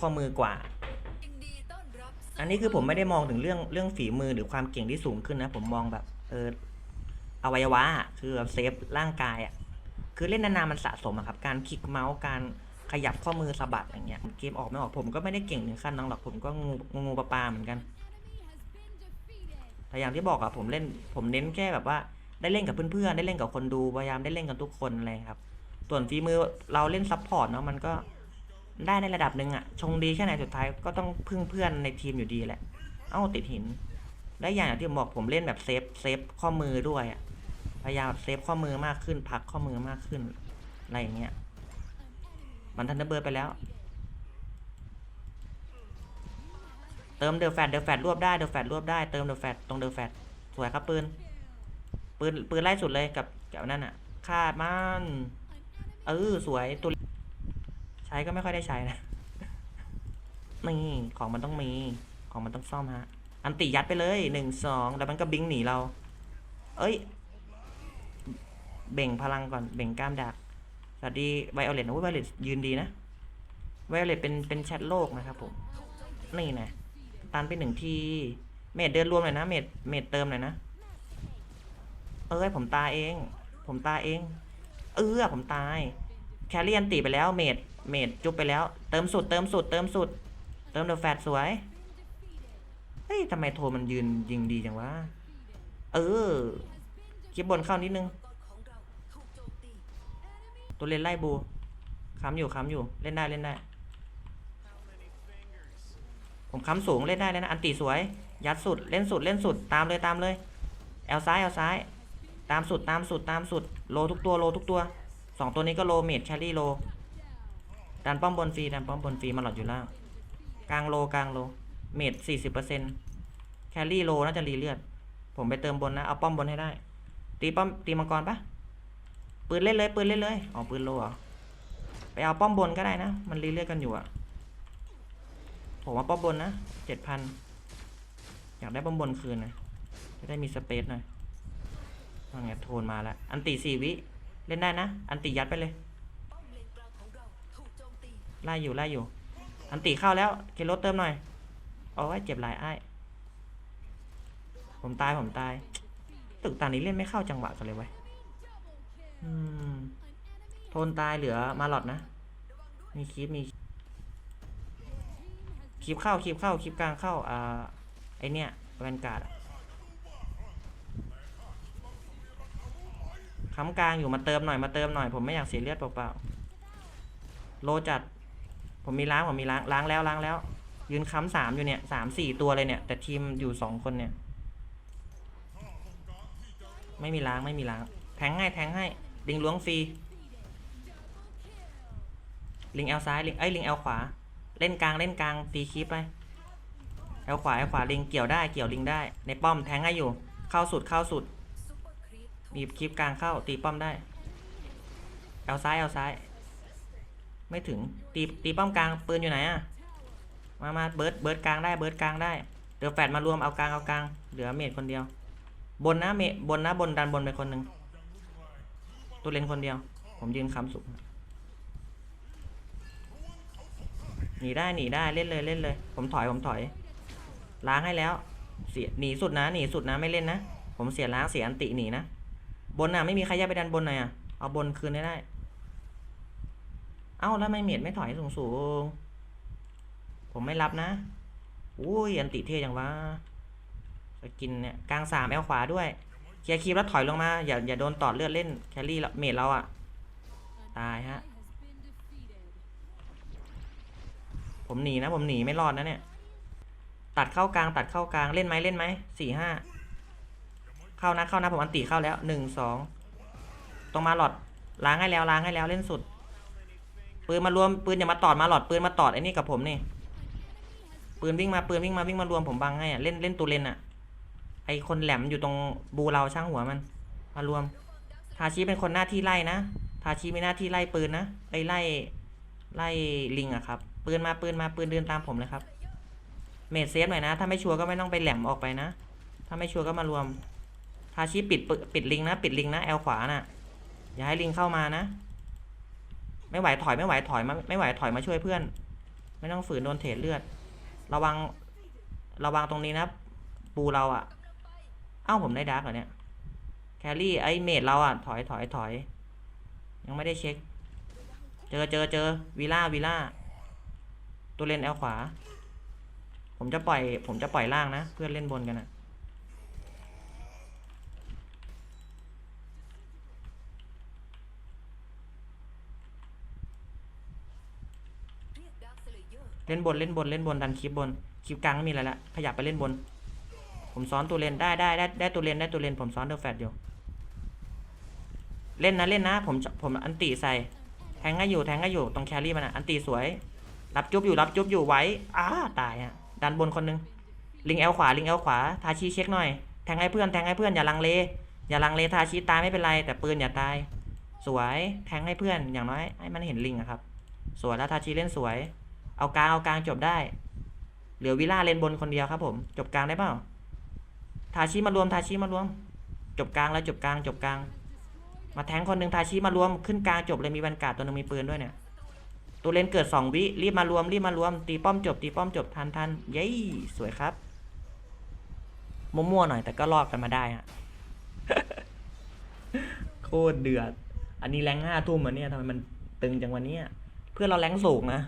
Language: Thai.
ข้อมือกว่า อันนี้คือผมไม่ได้มองถึงเรื่องเรื่องฝีมือหรือความเก่งที่สูงขึ้นนะ ผมมองแบบ เอออวัยวะอะคือแบบเซฟร่างกายอะคือเล่นนานๆมันสะสมอะครับ การคลิกเมาส์การขยับข้อมือสะบัดอย่างเงี้ยเกมออกไม่ออกผมก็ไม่ได้เก่งถึงขั้นนั้นหรอกผมก็งูงูงูปลาปลาเหมือนกันแต่อย่างที่บอกอะผมเล่นผมเน้นแค่แบบว่า ได้เล่นกับเพื่อนๆได้เล่นกับคนดูพยายามได้เล่นกันทุกคนอะไรครับ ส่วนฝีมือเราเล่นซับพอร์ตเนาะมันก็ ได้ในระดับหนึ่งอะชงดีแค่ไหนสุดท้ายก็ต้องพึ่งเพื่อนในทีมอยู่ดีแหละ เอ้าติดหินได้อย่างที่ผมบอกผมเล่นแบบเซฟเซฟข้อมือด้วยอะพยายามเซฟข้อมือมากขึ้น พักข้อมือมากขึ้นอะไรอย่างเงี้ยมันทันเดอร์เบิร์ดไปแล้ว เติมเดอะแฟตเดอะแฟตรวบได้เดอะแฟตรวบได้เติมเดอะแฟตตรงเดอะแฟตสวยครับปืนปืนปืนไล่สุดเลยกับกับนั่นอะคาดมันเออสวยตัว ใช้ก็ไม่ค่อยได้ใช้นะนี่ของมันต้องมี ของมันต้องซ่อมฮะ อันติยัดไปเลยหนึ่งสองแล้วมันก็บิงหนีเรา เอ้ย เบ่งพลังก่อน เบ่งกล้ามดักสวัสดีไวโอเลตนะไวโอเลตยืนดีนะ ไวโอเลตเป็นเป็นแชทโลกนะครับผม นี่นะตันไปหนึ่งที เมดเดินรวมหน่อยนะ เมดเมดเติมหน่อยนะ เอ้ยผมตายเอง ผมตายเอง เออผมตาย แคลรี่อันตีไปแล้วเมด เมดจุ๊บไปแล้ว เติมสุด เติมสุด เติมสุด เติมเดอะแฟตสวย เฮ้ยทำไมโทมันยืนยิงดีจังวะ เออคลิปบนเข้านิดนึง ตัวเล่นไล่บูค้ำอยู่ค้ำอยู่ เล่นได้เล่นได้ ผมค้ำสูงเล่นได้เลยนะอันตีสวย ยัดสุด เล่นสุดเล่นสุด ตามเลยตามเลย แอลซ้ายแอลซ้าย ตามสุดตามสุดตามสุด โลทุกตัวโลทุกตัวสองตัวนี้ก็โลเมดแครี่โล ดันป้อมบนฟรีดันป้อมบนฟรีมาหลอดอยู่ล่างกลางโลกลางโล เมดสี่สิบเปอร์เซ็นต์แครี่โลน่าจะรีเลือด ผมไปเติมบนนะ เอาป้อมบนให้ได้ ตีป้อมตีมังกรปะปืนเล่นเลยปืนเล่นเลยอ๋อปืนโลเหรอไปเอาป้อมบนก็ได้นะ มันรีเลือดกันอยู่อะผมว่าป้อมบนนะเจ็ดพันอยากได้ป้อมบนคืนนะจะได้มีสเปซหน่อยว่าไงโทนมาแล้ว อันตีสี่วิ เล่นได้นะ อันตียัดไปเลย ไล่อยู่ไล่อยู่ อันตีเข้าแล้วเคโรสเติมหน่อยเอาไว้เจ็บหลายไอ้ผมตายผมตาย ตึกตานี้เล่นไม่เข้าจังหวะกันเลยเว้ยโทนตายเหลือมาหลอดนะ มีคลิปมีคลิปเข้าคลิปเข้าคลิปกลางเข้าอ่าไอเนี้ยแวนการ์ดค้ำกลางอยู่มาเติมหน่อยมาเติมหน่อยผมไม่อยากเสียเลือดเปล่าๆโลจัด ผมมีล้างผมมีล้างล้างแล้วล้างแล้ว ยืนค้ำสามอยู่เนี่ยสามสี่ตัวเลยเนี่ย แต่ทีมอยู่สองคนเนี่ย ไม่มีล้างไม่มีล้าง แทงให้แทงให้ ลิงล้วงฟรี ลิงแอลซ้ายลิงเอ้ยลิงแอลขวา เล่นกลางเล่นกลางตีคลิปไปแอลขวาแอลขวาลิงเกี่ยวได้เกี่ยวลิงได้ ในป้อมแทงให้อยู่ เข้าสุดเข้าสุดมีคลิปกลางเข้าตีป้อมได้แอลซ้ายแอลซ้าย ไม่ถึงตีตีป้อมกลางปืนอยู่ไหนอะมามาเบิร์ดเบิร์ดกลางได้เบิร์ดกลางได้เดี๋ยวแฟดมารวมเอากลางเอากลางเหลือเมดคนเดียว บนนะเมดบนนะบนดันบนไปคนหนึ่งตัวเลนคนเดียว ผมยืนค้ำสุกหนีได้หนีได้เล่นเลยเล่นเลย ผมถอยผมถอย ล้างให้แล้ว เสียหนีสุดนะหนีสุดนะไม่เล่นนะ ผมเสียล้างเสียอันติหนีนะบนน่ะไม่มีใครแยกไปดันบนหน่อยอะเอาบนคืนได้ได้ เอ้าแล้วไม่เมียดไม่ถอยสูงสูงผมไม่รับนะอุ้ยอันติเท่จังวะสกินเนี่ยกลางสามแอลขวาด้วยเคลียร์คีบแล้วถอยลงมาอย่าอย่าโดนตอดเลือดเล่นแครี่เราเมดเราอะตายฮะผมหนีนะผมหนีไม่รอดนะเนี่ยตัดเข้ากลางตัดเข้ากลางเล่นไหมเล่นไหมสี่ห้าเข้านะเข้านะผมอันติเข้าแล้วหนึ่งสองตรงมาหลอดล้างให้แล้วล้างให้แล้วเล่นสุด ปืนมารวมปืนอย่ามาตอดมาหลอดปืนมาตอดไอ้นี่กับผมนี่ปืนวิ่งมาปืนวิ่งมาวิ่งมารวมผมบังให้อะเล่นเล่นตัวเลนอะไอคนแหลมอยู่ตรงบูเราช่างหัวมัน มารวม ทาชิเป็นคนหน้าที่ไล่นะทาชิมีหน้าที่ไล่ปืนนะไอไล่ไล่ลิงอะครับปืนมาปืนมาปืนเดินตามผมเลยครับเมดเซฟหน่อยนะ ถ้าไม่ชัวร์ก็ไม่ต้องไปแหลมออกไปนะ ถ้าไม่ชัวร์ก็มารวม ทาชิปิดปิดลิงนะ ปิดลิงนะแอลขวาน่ะ อย่าให้ลิงเข้ามานะ ไม่ไหวถอยไม่ไหวถอยมาไม่ไหวถอยมาช่วยเพื่อน ไม่ต้องฝืนโดนเทรดเลือด ระวังระวังตรงนี้นะ ปูเราอะ่ะ เอ้าผมได้ดาร์กเหรอเนี่ยแครี่ไอเมดเราอะ่ะถอยถอยถอย ยังไม่ได้เช็ค เจอเจอเจอวีล่าวีล่าตัวเล่นแอลขวา ผมจะปล่อย ผมจะปล่อยล่างนะ เพื่อนเล่นบนกันนะ เล่นบนเล่นบนเล่นบนดันคลิปบนคลิปกลางไม่มีอะไรละขยับไปเล่นบน ผมซ้อนตัวเลนได้ได้ได้ได้ตัวเลนได้ตัวเลนผมซ้อนเดอะแฟตอยู่ เล่นนะเล่นนะ ผมผมอันติใส่ แทงให้อยู่แทงให้อยู่ตรงแครี่มันอะอันตีสวย รับจุ๊บอยู่รับจุ๊บอยู่ไว้อ้าตายอะดันบนคนนึงลิงเอลขวาลิงเอลขวาทาชีเช็คหน่อยแทงให้เพื่อนแทงให้เพื่อนอย่าลังเลอย่าลังเลทาชีตายไม่เป็นไร แต่ปืนอย่าตาย สวยแทงให้เพื่อนอย่างน้อยให้มันเห็นลิงอะครับ สวยแล้วทาชีเล่นสวย เอากลางเอากลางจบได้ เหลือวิล่าเลนบนคนเดียวครับผม จบกลางได้เปล่า ทาชิมารวมทาชิมารวม จบกลางแล้วจบกลางจบกลาง มาแทงคนหนึ่งทาชิมารวมขึ้นกลางจบเลยมีบรรกาศตัวหนึงมีปืนด้วยเนี่ย ตัวเลนเกิดสองวิรีบมารวมรีบมารวม ตีป้อมจบตีป้อมจบทันทันเย้สวยครับมั่วๆหน่อยแต่ก็รอดกันมาได้ฮะโคตรเดือด อันนี้แรงห้าทุ่มอะเนี่ยทำไมมันตึงจังวันนี้เพื่อนเราแรงสูงนะ